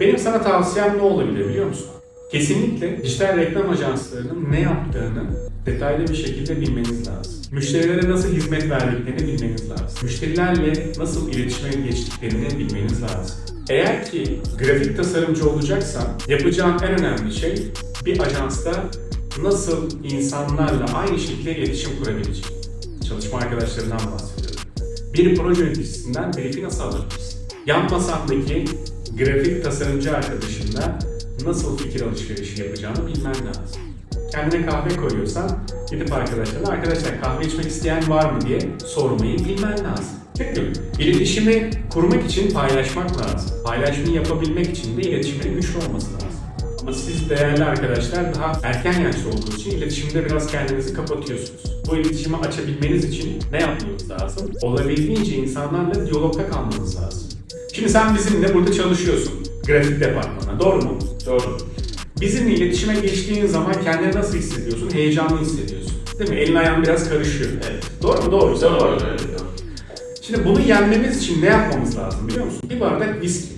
Benim sana tavsiyem ne olabilir biliyor musun? Kesinlikle dijital reklam ajanslarının ne yaptığını detaylı bir şekilde bilmeniz lazım. Müşterilere nasıl hizmet verdiklerini bilmeniz lazım. Müşterilerle nasıl iletişime geçtiklerini bilmeniz lazım. Eğer ki grafik tasarımcı olacaksan yapacağın en önemli şey bir ajansta nasıl insanlarla aynı şekilde iletişim kurabileceğin. Çalışma arkadaşlarından bahsediyorum. Bir proje yöneticisinden brief'i nasıl alabilirsin? Yan masamdaki grafik tasarımcı arkadaşınla nasıl fikir alışverişi yapacağını bilmen lazım. Kendine kahve koyuyorsan gidip arkadaşlarına arkadaşlar kahve içmek isteyen var mı diye sormayı bilmen lazım. Çünkü iletişimi kurmak için paylaşmak lazım. Paylaşmayı yapabilmek için de iletişimin güçlü olması lazım. Ama siz değerli arkadaşlar daha erken yaşta olduğu için iletişimde biraz kendinizi kapatıyorsunuz. Bu iletişimi açabilmeniz için ne yapmanız lazım? Olabildiğince insanlarla diyalogda kalmanız lazım. Şimdi sen bizimle burada çalışıyorsun. Grafik departmanına. Doğru mu? Doğru. Bizimle iletişime geçtiğin zaman kendini nasıl hissediyorsun? Heyecanlı hissediyorsun. Değil mi? Elin ayağın biraz karışıyor. Evet. Doğru mu? Doğru. Doğru. Evet. Şimdi bunu yenmemiz için ne yapmamız lazım biliyor musun? Bir bardak viski.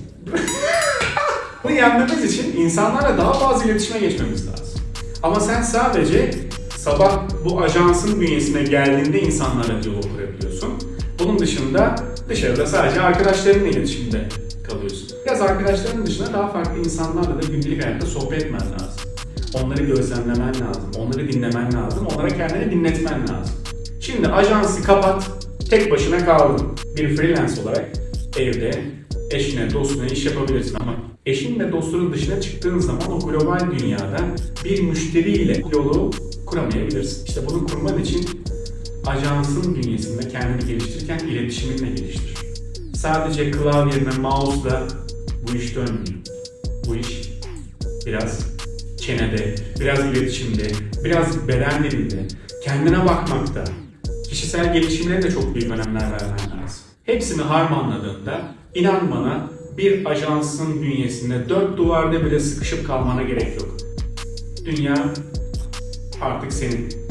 bunu yenmemiz için insanlarla daha fazla iletişime geçmemiz lazım. Ama sen sadece sabah bu ajansın bünyesine geldiğinde insanlarla diyalog kurabiliyorsun. Bunun dışında dışarıda sadece arkadaşlarınla iletişimde kalıyorsun. Biraz arkadaşların dışında daha farklı insanlarla da gündelik hayatta sohbet etmen lazım. Onları gözlemlemen lazım, onları dinlemen lazım, onlara kendini dinletmen lazım. Şimdi ajansı kapat, tek başına kaldın. Bir freelance olarak evde eşine, dostuna iş yapabilirsin ama eşin ve dostunun dışına çıktığın zaman o global dünyada bir müşteriyle yolu kuramayabilirsin. İşte bunu kurman için ajansın bünyesinde kendini geliştirirken iletişiminle geliştir. Sadece klavyeyle, mouse'la bu iş dönmüyor. Bu iş biraz çenede, biraz iletişimde, biraz beden dilinde, kendine bakmakta, kişisel gelişimine de çok büyük önemler vermen lazım. Hepsini harmanladığında inan bana bir ajansın bünyesinde dört duvarda bile sıkışıp kalmana gerek yok. Dünya artık senin.